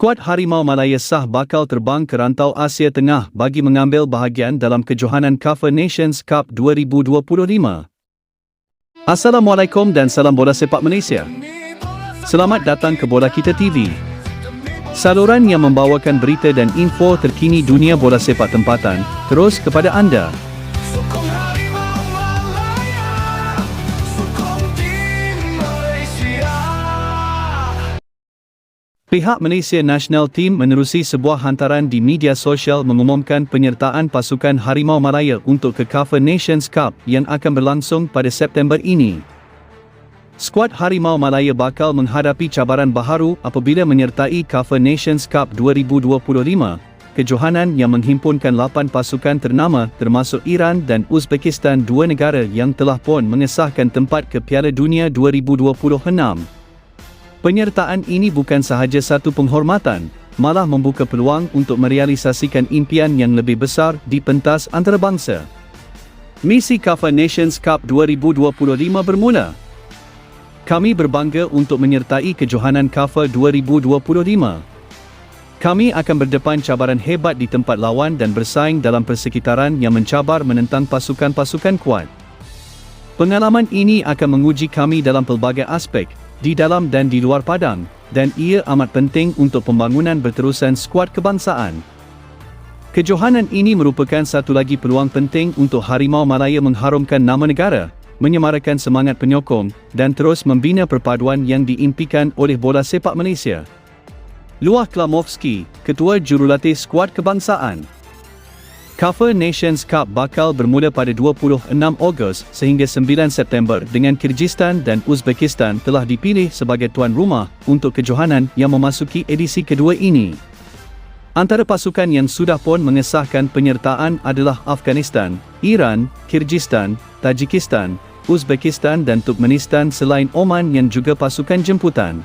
Skuad Harimau Malaya sah bakal terbang ke rantau Asia Tengah bagi mengambil bahagian dalam kejohanan Cover Nations Cup 2025. Assalamualaikum dan salam bola sepak Malaysia. Selamat datang ke Bola Kita TV. Saluran yang membawakan berita dan info terkini dunia bola sepak tempatan terus kepada anda. Pihak Malaysia National Team menerusi sebuah hantaran di media sosial mengumumkan penyertaan pasukan Harimau Malaya untuk ke Cover Nations Cup yang akan berlangsung pada September ini. Skuad Harimau Malaya bakal menghadapi cabaran baharu apabila menyertai Cover Nations Cup 2025, kejohanan yang menghimpunkan 8 pasukan ternama termasuk Iran dan Uzbekistan dua negara yang telah pun mengesahkan tempat ke Piala Dunia 2026. Penyertaan ini bukan sahaja satu penghormatan, malah membuka peluang untuk merealisasikan impian yang lebih besar di pentas antarabangsa. Misi Cover Nations Cup 2025 bermula. Kami berbangga untuk menyertai kejohanan Cover 2025. Kami akan berdepan cabaran hebat di tempat lawan dan bersaing dalam persekitaran yang mencabar menentang pasukan-pasukan kuat. Pengalaman ini akan menguji kami dalam pelbagai aspek, di dalam dan di luar padang, dan ia amat penting untuk pembangunan berterusan skuad kebangsaan. Kejohanan ini merupakan satu lagi peluang penting untuk Harimau Malaya mengharumkan nama negara, menyemarakan semangat penyokong, dan terus membina perpaduan yang diimpikan oleh bola sepak Malaysia. Luah Klamovski, Ketua Jurulatih Skuad Kebangsaan. Cover Nations Cup bakal bermula pada 26 Ogos sehingga 9 September dengan Kyrgyzstan dan Uzbekistan telah dipilih sebagai tuan rumah untuk kejohanan yang memasuki edisi kedua ini. Antara pasukan yang sudah pun mengesahkan penyertaan adalah Afghanistan, Iran, Kyrgyzstan, Tajikistan, Uzbekistan dan Turkmenistan selain Oman yang juga pasukan jemputan.